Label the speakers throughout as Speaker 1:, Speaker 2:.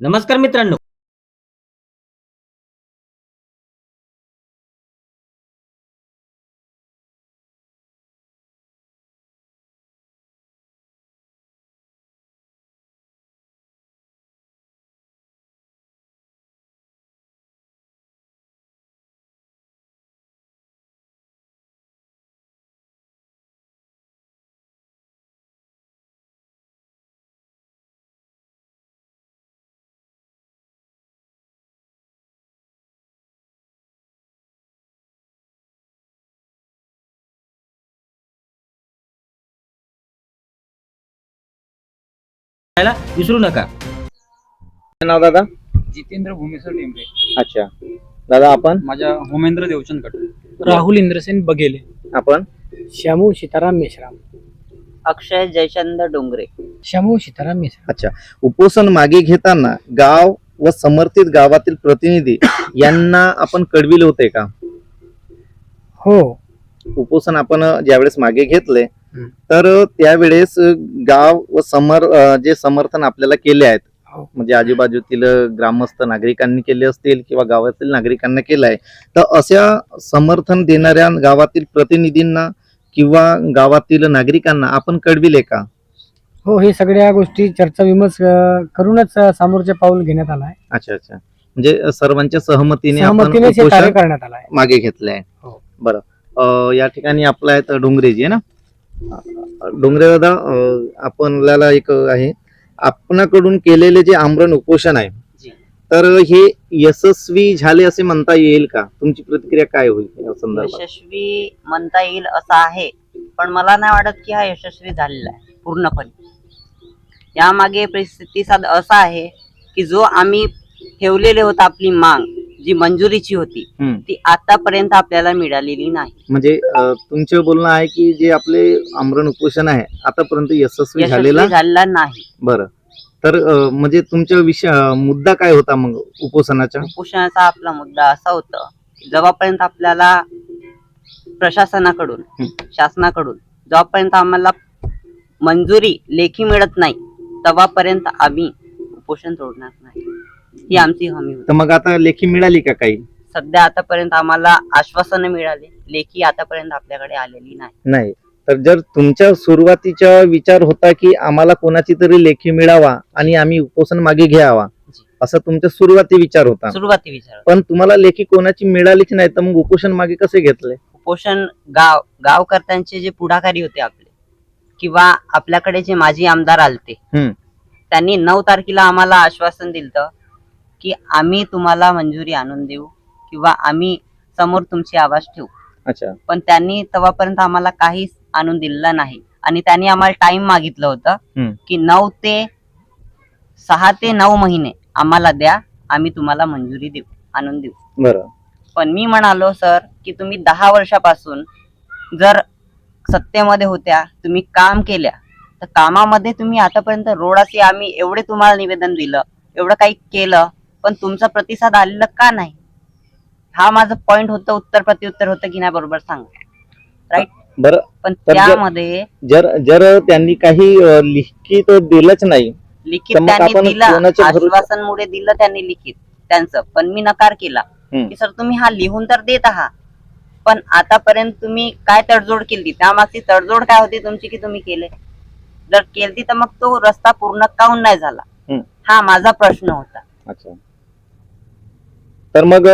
Speaker 1: नमस्कार मित्रांनो. यायला विसरू नका.
Speaker 2: नाव दादा?
Speaker 3: जितेंद्र भूमेश्वर टेंबरे.
Speaker 2: अच्छा. दादा आपण?
Speaker 3: माझ्या होमेंद्र देवचंद कट
Speaker 4: राहुल इंद्रसेन बघेले.
Speaker 2: आपण?
Speaker 4: श्यामू सीताराम मेश्राम.
Speaker 5: अक्षय जयचंद डोंगरे.
Speaker 4: श्यामू सीताराम मेश्राम.
Speaker 2: अच्छा. उपोषण मागे घेताना गाव व समर्थित गावातील प्रतिनिधी यांना आपण कळविले होते का?
Speaker 4: हो.
Speaker 2: उपोषण आपण ज्यावेळेस मागे घेतले. तर त्यावेळेस गाव व समर जे समर्थन आपल्याला केले आहेत
Speaker 4: हो.
Speaker 2: म्हणजे आजूबाजूतील ग्रामस्थ नागरिकांनी केले असतील किंवा गावातील नागरिकांना केलं आहे तर अशा समर्थन देणाऱ्या गावातील प्रतिनिधींना किंवा गावातील नागरिकांना आपण कळविले का?
Speaker 4: हो हे सगळ्या गोष्टी चर्चा विमर्श करूनच समोरचे पाऊल घेण्यात आला आहे.
Speaker 2: अच्छा अच्छा. म्हणजे सर्वांच्या सहमतीने
Speaker 4: करण्यात आलं
Speaker 2: मागे घेतले आहे
Speaker 4: हो.
Speaker 2: बरं. या ठिकाणी आपला आहे डोंगरेजी आहे ना? डोंगरे दादा आपल्याला एक आहे. आपणाकडून केलेले जे आमरण उपोषण आहे. तर हे यशस्वी झाले असे म्हणता येईल का? तुमची प्रतिक्रिया काय होईल
Speaker 5: यशस्वी म्हणता येईल असं आहे पण मला नाही वाटत की हा यशस्वी झालेला आहे पूर्णपणे. यामागे प्रतिसाद असा आहे की जो आम्ही ठेवलेले होता आपली मांग जी मंजुरीची होती. ती आतापर्यंत आपल्याला मिळालेली नाही.
Speaker 2: म्हणजे तुमचं बोलणं आहे की जे आपले आमरण उपोषण आहे आतापर्यंत यशस्वी झालेला
Speaker 5: नाही.
Speaker 2: बरं. तर म्हणजे तुमच्या विषय मुद्दा काय होता मग उपोषणाचा?
Speaker 5: उपोषणाचा आपला मुद्दा असा होता जेव्हापर्यंत आपल्याला प्रशासनाकडून शासनाकडून जेव्हापर्यंत आम्हाला मंजुरी लेखी मिळत नाही तेव्हापर्यंत आम्ही उपोषण तोडणार नाही. ही आमची हमी होती.
Speaker 2: तर मग आता लेखी मिळाली का काही?
Speaker 5: सध्या आतापर्यंत आम्हाला आश्वासन मिळाले. लेखी आतापर्यंत आपल्याकडे आलेली नाही.
Speaker 2: नाही. तर जर तुमच्या सुरुवातीचा विचार होता की आम्हाला कोणाची तरी लेखी मिळावा आणि आम्ही उपोषण मागे घ्यावा. असा तुमचा सुरुवाती विचार होता.
Speaker 5: सुरुवाती विचार
Speaker 2: पण तुम्हाला लेखी कोणाची मिळालीच नाही तर मग उपोषण मागे कसे घेतले?
Speaker 5: उपोषण गाव गावकर्त्यांचे जे पुढाकारी होते आपले किंवा आपल्याकडे जे माजी आमदार आलते
Speaker 2: हम्म.
Speaker 5: त्यांनी नऊ तारखेला आम्हाला आश्वासन दिलं की आम्ही तुम्हाला मंजुरी आणून देऊ किंवा आम्ही समोर तुमची आवाज ठेवू.
Speaker 2: अच्छा.
Speaker 5: पण त्यांनी तेव्हापर्यंत आम्हाला काहीच आणून दिलेलं नाही. आणि त्यांनी आम्हाला टाइम मागितलं होतं. की नऊ ते सहा ते नऊ महिने आम्हाला द्या आम्ही तुम्हाला मंजुरी देऊ आणून देऊ.
Speaker 2: बरं.
Speaker 5: पण मी म्हणालो सर की तुम्ही दहा वर्षापासून जर सत्तेमध्ये होत्या तुम्ही काम केल्या तर कामामध्ये तुम्ही आतापर्यंत रोडाचे आम्ही एवढे तुम्हाला निवेदन दिलं एवढं काही केलं पण तुमचा प्रतिसाद आलेला का नाही? हा माझं पॉइंट होतं उत्तर प्रत्युत्तर होतं की नाही बरोबर सांगा राईट
Speaker 2: बरं
Speaker 5: पण
Speaker 2: तर जर-
Speaker 5: त्यामध्ये
Speaker 2: जर जर त्यांनी काही अं, लिखित दिलंच नाही
Speaker 5: लिखित
Speaker 2: तर मग
Speaker 5: त्यांनी
Speaker 2: आपण
Speaker 5: दिलं
Speaker 2: कोणाच्या भरोश्या-
Speaker 5: आश्वासनमुळे दिलं त्यांनी लिखित त्यांचं. पण मी नकार केला
Speaker 2: हम्म.
Speaker 5: की सर तुम्ही हा लिहून तर देत आहात पण आतापर्यंत तुम्ही काय तडजोड केली? त्यामागची तडजोड काय होती तुमची की तुम्ही केले? जर केली तर मग तो रस्ता पूर्ण काऊन नाही झाला?
Speaker 2: हम्म.
Speaker 5: हा माझा प्रश्न होता.
Speaker 2: अच्छा. तर मग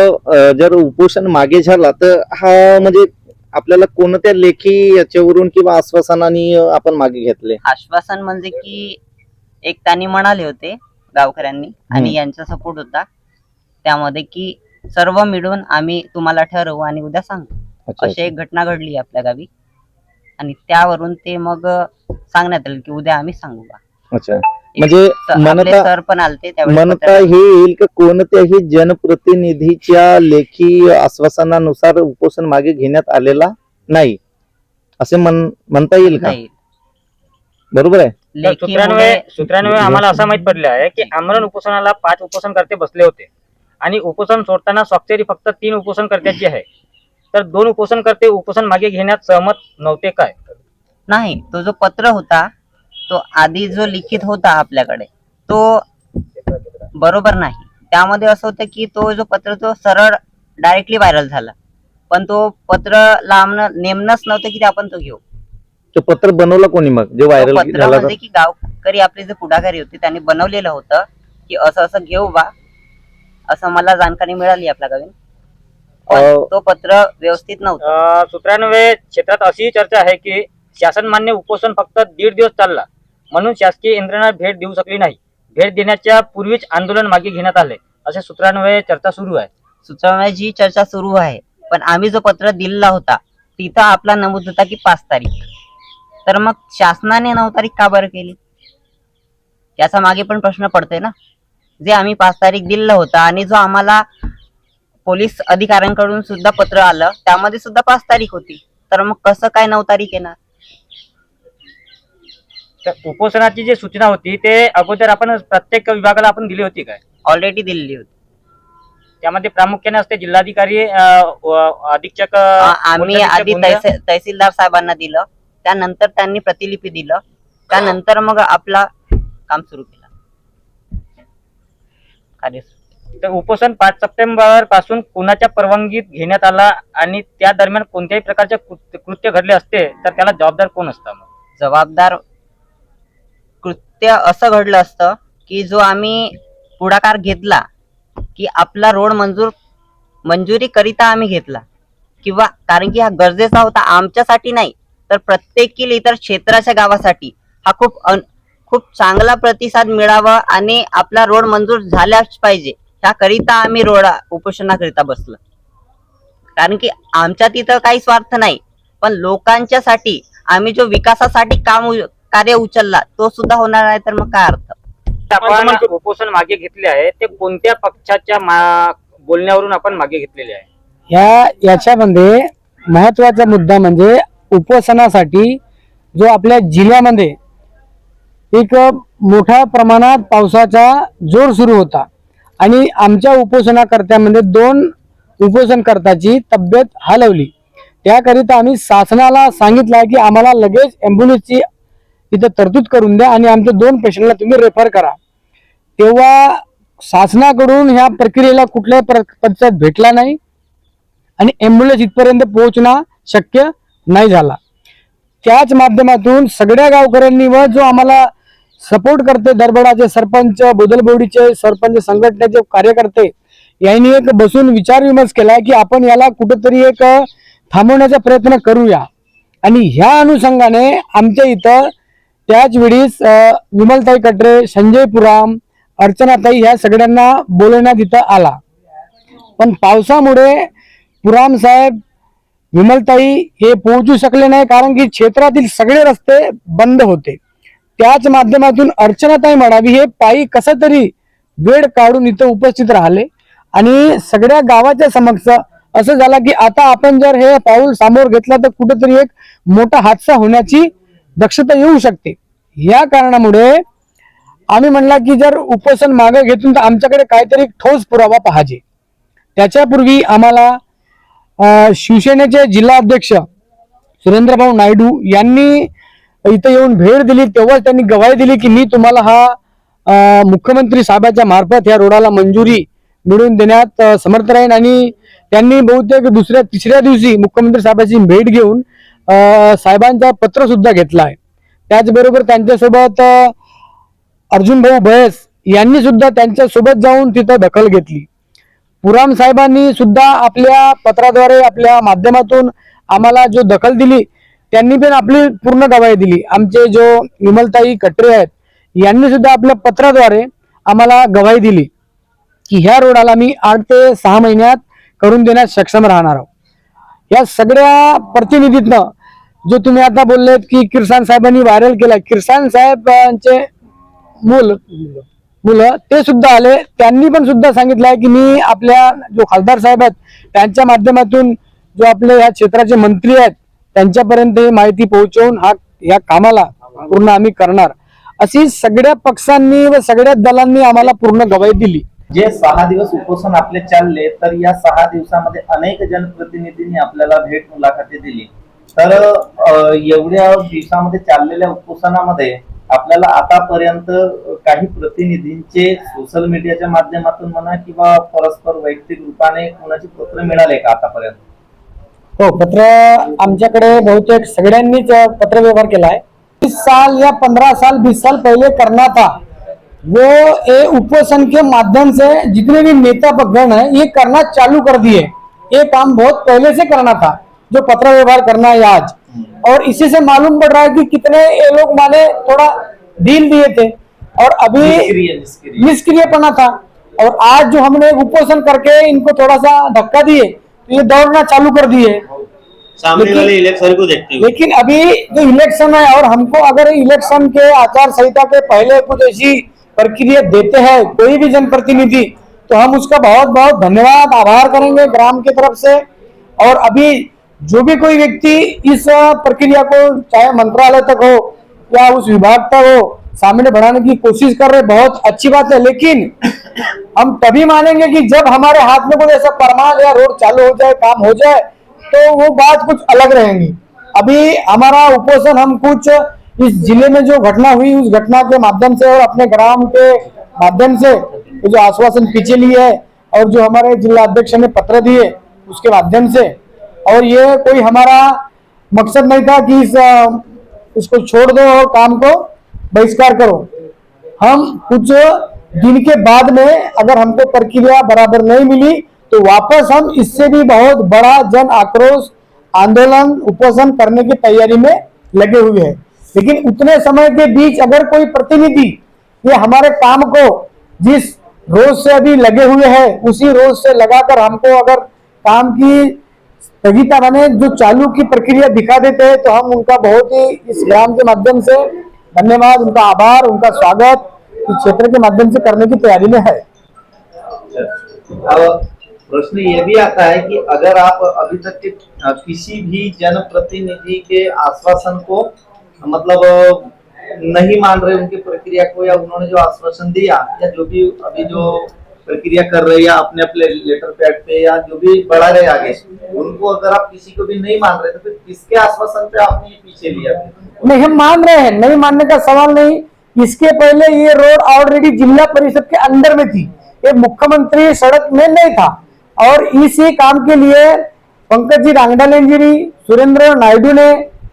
Speaker 2: जर उपोषण मागे झाला तर हा म्हणजे आपल्याला कोणत्या लेखी याच्यावरून किंवा आश्वासनाने आपण मागे घेतले?
Speaker 5: आश्वासन म्हणजे की एक त्यांनी म्हणाले होते गावकऱ्यांनी आणि. यांचा सपोर्ट होता. त्यामध्ये की सर्व मिळून आम्ही तुम्हाला ठरवू आणि उद्या सांगू. अशी एक घटना घडली आपल्या गावी. आणि त्यावरून ते मग सांगण्यात आलं की उद्या आम्ही सांगू बा.
Speaker 2: अच्छा. म्हणजे म्हणता
Speaker 5: सर पण आलते
Speaker 2: म्हणता हे येईल की? कोणत्याही जनप्रतिनिधीच्या लेखी आश्वासनानुसार उपोषण मागे घेण्यात आलेला नाही. असे म्हण म्हणता येईल का? बरोबर आहे?
Speaker 6: तर
Speaker 5: लेखी
Speaker 6: सूत्रान्वये
Speaker 5: मुळे-
Speaker 6: सूत्रान्वये आम्हाला असं माहीत पडले आहे की आमरण उपोषणाला पाच उपोषणकर्ते बसले होते. आणि उपोषण सोडताना स्वाक्षरी फक्त तीन उपोषणकर्त्याची आहे. तर दोन उपोषणकर्ते उपोषण मागे घेण्यात सहमत नव्हते काय?
Speaker 5: नाही तो जो पत्र होता तो आधी जो लिखित होता आपल्याकडे तो बरोबर नाही. त्यामध्ये असं होतं की तो जो पत्र तो सरळ डायरेक्टली व्हायरल झाला. पण तो पत्र लांबणं नेमणंच नव्हतं की ते आपण तो घेऊ.
Speaker 2: ते पत्र बनवलं कोणी मग? जे व्हायरल
Speaker 5: पत्र
Speaker 2: झालं
Speaker 5: म्हणजे की गावकरी आपले जे पुढाकारी होते त्यांनी बनवलेलं होतं की असं असं घेऊ बा. असं मला जाणकारी मिळाली आपल्या गावी. पण
Speaker 2: अं,
Speaker 5: तो पत्र व्यवस्थित नव्हतं.
Speaker 6: अं, सूत्रान्वये क्षेत्रात अशी चर्चा आहे की शासन मान्य उपोषण फक्त दीड दिवस चालला. म्हणून शासकीय यंत्रणा भेट देऊ शकली नाही. भेट देण्याच्या पूर्वीच आंदोलन मागे घेण्यात आले. असे सूत्रांमुळे चर्चा सुरू आहे.
Speaker 5: सूत्रांची चर्चा सुरू आहे. पण आम्ही जो पत्र दिलेला होता तिथं आपला नमूद होता की पाच तारीख. तर मग शासनाने नऊ तारीख का बरं केली? याचा मागे पण प्रश्न पडतोय ना? जे आम्ही पाच तारीख दिलेलं होतं आणि जो आम्हाला पोलीस अधिकाऱ्यांकडून सुद्धा पत्र आलं त्यामध्ये सुद्धा पाच तारीख होती. तर मग कसं काय नऊ तारीख येणार?
Speaker 6: उपोषणाची जी सूचना होती ते अगोदर आपण प्रत्येक विभागाला आपण दिली होती काय?
Speaker 5: ऑलरेडी दिलेली होती.
Speaker 6: त्यामध्ये प्रामुख्याने असते जिल्हाधिकारी अधीक्षक
Speaker 5: आम्ही आधी तहसीलदार साहेबांना दिलं. त्यानंतर त्यांनी प्रतिलिपी दिलं. त्यानंतर मग आपला काम सुरू केलं.
Speaker 6: तर उपोषण पाच सप्टेंबरपासून कुणाच्या परवानगीत घेण्यात आला आणि त्या दरम्यान कोणत्याही प्रकारचे कृत्य कृत्य घडले असते तर त्याला जबाबदार कोण असतं मग?
Speaker 5: जबाबदार ते असं घडलं असतं की जो आम्ही पुढाकार घेतला की आपला रोड मंजूर मंजुरी करिता आम्ही घेतला. किंवा कारण की हा गरजेचा होता आमच्यासाठी नाही तर प्रत्येकील इतर क्षेत्राच्या गावासाठी हा खूप खूप चांगला प्रतिसाद मिळावा आणि आपला रोड मंजूर झाल्याच पाहिजे. त्याकरिता आम्ही रोड उपोषणाकरिता बसलो. कारण की आमच्या तिथं काही स्वार्थ नाही पण लोकांच्यासाठी आम्ही जो विकासासाठी काम कार्य उचलला तो सुद्धा होणार आहे तर मग काय अर्थ?
Speaker 6: आपण उपोषण मागे घेतले आहे ते कोणत्या पक्षाच्या मा- बोलण्यावरून आपण मागे घेतलेले आहे?
Speaker 4: या याच्यामध्ये महत्त्वाचा मुद्दा म्हणजे उपोषणासाठी जो आपल्या जिल्ह्यामध्ये एक मोठ्या प्रमाणात पावसाचा जोर सुरू होता आणि आमच्या उपोषणाकर्त्यामध्ये दोन उपोषणकर्त्याची तब्येत हलवली. त्याकरिता आम्ही शासनाला सांगितलं आहे की आम्हाला लगेच ॲम्ब्युलन्सची इथं तरतूद करून द्या आणि आमच्या दोन पेशंटला तुम्ही रेफर करा. तेव्हा शासनाकडून ह्या प्रक्रियेला कुठल्याही प्र- प्रतिसाद भेटला नाही आणि ॲम्ब्युलन्स इथपर्यंत पोहोचणं शक्य नाही झाला. त्याच माध्यमातून सगळ्या गावकऱ्यांनी व जो आम्हाला सपोर्ट करते दरबडाचे सरपंच बोदलबोडीचे सरपंच संघटनेचे कार्यकर्ते यांनी एक बसून विचार विमर्श केला की आपण याला कुठेतरी एक थांबवण्याचा प्रयत्न करूया. आणि ह्या अनुषंगाने आमच्या इथं त्याच वेळीस विमलताई कटरे संजय पुराम अर्चनाताई ह्या सगळ्यांना बोलवण्यात इथं आला. पण पावसामुळे पुराम साहेब विमलताई हे पोहोचू शकले नाही कारण की क्षेत्रातील सगळे रस्ते बंद होते. त्याच माध्यमातून अर्चनाताई म्हणावी हे पायी कसं तरी वेळ काढून इथं उपस्थित राहिले आणि सगळ्या गावाच्या समक्ष असं झालं की आता आपण जर हे पाऊल समोर घेतला तर कुठेतरी एक मोठा हादसा होण्याची दक्षता येऊ शकते. या कारणामुळे आम्ही म्हणला की जर उपोषण मागे घेतून तर आमच्याकडे काहीतरी ठोस पुरावा पाहिजे. त्याच्यापूर्वी आम्हाला शिवसेनेचे जिल्हा अध्यक्ष सुरेंद्रभाऊ नायडू यांनी इथं येऊन भेट दिली. तेव्हाच त्यांनी गवाही दिली की मी तुम्हाला हा मुख्यमंत्री साहेबाच्या मार्फत या रोडाला मंजुरी मिळवून देण्यात समर्थ राहीन. आणि त्यांनी बहुतेक दुसऱ्या तिसऱ्या दिवशी मुख्यमंत्री साहेबांची भेट घेऊन साहेबांचा पत्र सुद्धा घेतला आहे त्याचबरोबर त्यांच्यासोबत अर्जुनभाऊ अर्जुन भाऊ बयस यांनी सुद्धा त्यांच्यासोबत जाऊन तिथं दखल घेतली. पुराम साहेबांनी सुद्धा आपल्या पत्राद्वारे आपल्या माध्यमातून आम्हाला जो दखल दिली त्यांनी पण आपली पूर्ण गवाही दिली. आमचे जो विमलताई कटरे आहेत यांनी सुद्धा आपल्या पत्राद्वारे आम्हाला गवाही दिली की ह्या रोडाला मी आठ ते सहा महिन्यात करून देण्यास सक्षम राहणार आहोत. या सगळ्या प्रतिनिधीतनं जो तुम्ही आता बोललेत की किसान साहेबांनी व्हायरल केला. किरसान साहेबांचे मूल मुलं ते सुद्धा आले. त्यांनी पण सुद्धा सांगितलं आहे की मी आपल्या जो खासदार साहेब आहेत त्यांच्या माध्यमातून जो आपले या क्षेत्राचे मंत्री आहेत त्यांच्यापर्यंत ही माहिती पोहोचवून हा या कामाला पूर्ण आम्ही करणार. अशी सगळ्या पक्षांनी व सगळ्या दलांनी आम्हाला पूर्ण गवाई दिली.
Speaker 2: जे सहा दिवस उपोषण आपले चालले तर या सहा दिवसामध्ये अनेक जनप्रतिनिधींनी आपल्याला भेट मुलाखती दिली. तर एवढ्या दिवसामध्ये चाललेल्या उपोषणामध्ये आपल्याला आतापर्यंत काही प्रतिनिधींचे सोशल मीडियाच्या माध्यमातून म्हणा किंवा परस्पर वैयक्तिक रूपाने कोणाचे पत्र मिळाले का आतापर्यंत?
Speaker 4: हो पत्र आमच्याकडे बहुतेक सगळ्यांनीच पत्र व्यवहार केला आहे बीस साल या पंद्रह साल बीस साल पहले करना था वो ए उपोषण के माध्यम से जितने भी नेता भगवान है ये करना चालू कर दिए. ये काम बहुत पहले से करना था. जो पत्र व्यवहार करना है आज। और इसी से मालूम पड़ रहा है कि कितने ये लोग माने थोड़ा डील दिए थे। और अभी
Speaker 2: निष्क्रिय निष्क्रिय।
Speaker 4: निष्क्रियपना था। और आज जो हमने उपोषण करके इनको थोड़ा सा धक्का दिए तो ये दौड़ना चालू कर दिए।
Speaker 1: सामने
Speaker 4: लेकिन-
Speaker 1: वाले इलेक्शन को देखते
Speaker 4: लेकिन अभी जो इलेक्शन है और हमको अगर इलेक्शन के आचार संहिता के पहले कुछ ऐसी प्रक्रिया देते हैं कोई भी जनप्रतिनिधि तो हम उसका बहुत बहुत धन्यवाद आभार करेंगे ग्राम की तरफ़ से। और अभी जो भी कोई व्यक्ति इस प्रक्रिया को, चाहे मंत्रालय तक हो या उस विभाग तक हो, सामने बढ़ाने की कोशिश कर रहे, बहुत अच्छी बात है। लेकिन हम तभी मानेंगे कि जब हमारे हाथ में कोई ऐसा परमाल या रोड चालू हो जाए, काम हो जाए तो वो बात कुछ अलग रहेंगी। अभी हमारा उपोषण, हम कुछ इस ज़िले में जो घटना हुई, उस घटना के माध्यम से और अपने ग्राम के माध्यम से जो आश्वासन पीछे लिए है और जो हमारे जिला अध्यक्ष ने पत्र दिए, उसके माध्यम से और ये कोई हमारा मकसद नहीं था कि इस इसको छोड़ दो और काम को बहिष्कार करो। हम कुछ दिन के बाद में अगर हमको प्रक्रिया बराबर नहीं मिली तो वापस हम इससे भी बहुत बड़ा जन आक्रोश, आंदोलन, उपोषण करने की तैयारी में लगे हुए हैं। लेकिन उतने समय के बीच अगर कोई प्रतिनिधि ये हमारे काम को जिस रोज से अभी लगे हुए हैं, उसी रोज से लगाकर हमको अगर काम की स्थगिता माने जो चालू की प्रक्रिया दिखा देते हैं तो हम उनका बहुत ही इस ग्राम के माध्यम से धन्यवाद, उनका आभार, उनका स्वागत इस क्षेत्र के माध्यम से करने की तैयारी में है।
Speaker 2: प्रश्न ये भी आता है कि अगर आप अभी तक के किसी भी जनप्रतिनिधि के आश्वासन को मतलब नहीं मान रहे उनकी प्रक्रिया को, या उन्होंने जो आश्वासन दिया, या जो भी अभी जो प्रक्रिया कर रहे या अपने अपने लेटर पैड पे या जो भी बढ़ा रहे आगे, उनको अगर आप किसी को भी नहीं मान रहे तो फिर किसके आश्वासन पे आपने ये पीछे लिया?
Speaker 4: नहीं, हम मान रहे हैं, नहीं मानने का सवाल नहीं। इसके पहले ये रोड ऑलरेडी जिला परिषद के अंदर में थी। ये मुख्यमंत्री सड़क में नहीं था। और इसी काम के लिए पंकज जी रांगडालेन जी सुरेंद्र नायडू ने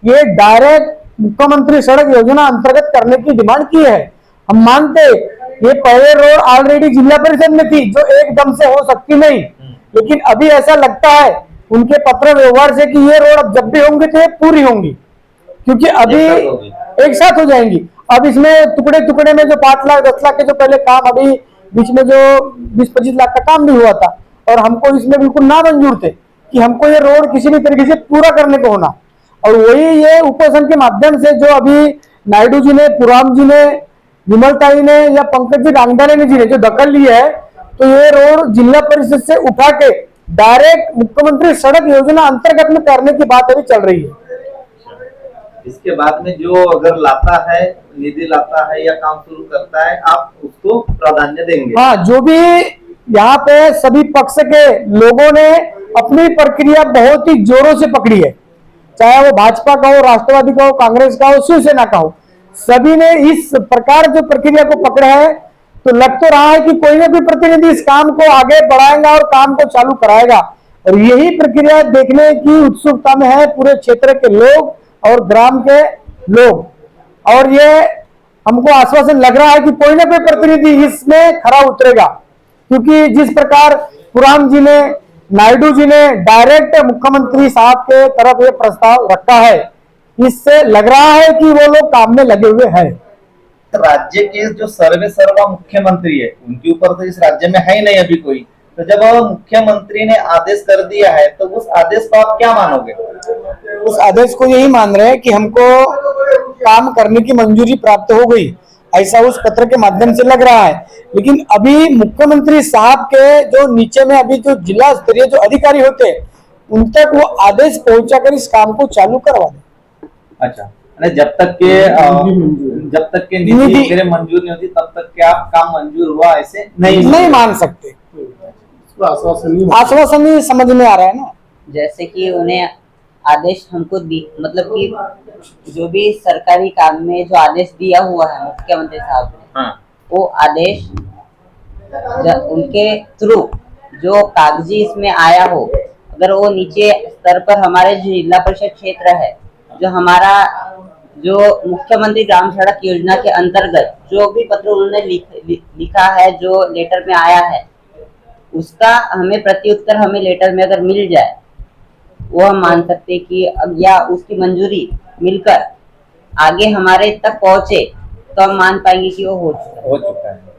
Speaker 4: ये डायरेक्ट मुख्यमंत्री सड़क योजना अंतर्गत करने की डिमांड की है। हम मानते ये पहले रोड ऑलरेडी जिला परिषद में थी जो एकदम से हो सकती नहीं। लेकिन अभी ऐसा लगता है उनके पत्र व्यवहार से कि ये रोड अब जब भी होंगे तो ये पूरी होंगी। क्योंकि अभी
Speaker 2: एक साथ
Speaker 4: एक साथ हो जाएँगी। अब इसमें टुकड़े टुकड़े में जो पाँच लाख दस लाख के जो पहले काम अभी बीच में जो बीस पच्चीस लाख का काम भी हुआ था और हमको इसमें बिल्कुल ना मंजूर थे कि हमको ये रोड किसी भी तरीके से पूरा करने को होना। और वही ये उपोषण के माध्यम से जो अभी नायडू जी ने पुराम जी ने विमलताई ने या पंकज जी रांगदाने जी ने जो दखल ली है तो ये रोड जिला परिषद से उठा के डायरेक्ट मुख्यमंत्री सड़क योजना अंतर्गत में करने की बात अभी चल रही है।
Speaker 2: इसके बाद में जो अगर लाता है निधि लाता है या काम शुरू करता है आप उसको प्राधान्य देंगे।
Speaker 4: हाँ जो भी यहाँ पे सभी पक्ष के लोगों ने अपनी प्रक्रिया बहुत ही जोरों से पकड़ी है। चाहे वो भाजपा का हो राष्ट्रवादी का हो कांग्रेस का हो शिवसेना का हो। सभी ने इस प्रकार जो प्रक्रिया को पकड़ा है तो लग तो रहा है कि कोई ना कोई प्रतिनिधि इस काम को आगे बढ़ाएगा और काम को चालू कराएगा। और यही प्रक्रिया देखने की उत्सुकता में है पूरे क्षेत्र के लोग और ग्राम के लोग। और ये हमको आश्वासन लग रहा है कि कोई ना कोई प्रतिनिधि इसमें खरा उतरेगा। क्योंकि जिस प्रकार पुराम जी ने, नायडू जी ने डायरेक्ट मुख्यमंत्री साहब के तरफ़ ये प्रस्ताव रखा है इससे लग रहा है कि वो लोग काम में लगे हुए हैं।
Speaker 2: राज्य के जो सर्वे सर्वा मुख्यमंत्री है उनके ऊपर तो इस राज्य में है ही नहीं अभी कोई। तो जब मुख्यमंत्री ने आदेश कर दिया है तो उस आदेश को आप क्या मानोगे?
Speaker 4: उस आदेश को यही मान रहे हैं कि हमको काम करने की मंजूरी प्राप्त हो गई। ऐसा उस पत्र के माध्यम से लग रहा है। लेकिन अभी मुख्यमंत्री साहब के जो नीचे में अभी जो जिला स्तरीय जो अधिकारी होते हैं उन तक वो आदेश पहुंचाकर इस काम को चालू करवा दें।
Speaker 2: अच्छा। जब तक के जब तक के निधि मंजूर नहीं होती तब तक क्या काम मंजूर हुआ ऐसे नहीं
Speaker 4: नहीं मान सकते। आश्वासन ही समझ में आ रहा है ना?
Speaker 5: जैसे कि उन्हें आदेश हमको दी मतलब कि जो भी सरकारी काम में जो आदेश दिया हुआ है मुख्यमंत्री साहब ने
Speaker 1: हाँ।
Speaker 5: वो आदेश उनके थ्रू जो कागज़ी इसमें आया हो अगर वो नीचे स्तर पर हमारे जो जिला परिषद क्षेत्र है जो हमारा जो मुख्यमंत्री ग्राम सड़क योजना के अंतर्गत जो भी पत्र उन्होंने लिख, लिखा है जो लेटर में आया है उसका हमें प्रत्युत्तर हमें लेटर में अगर मिल जाए वो हम मान सकते कि अब या उसकी मंजूरी मिलकर आगे हमारे तक पहुँचे तो हम मान पाएँगे कि वो
Speaker 7: हो चुका है।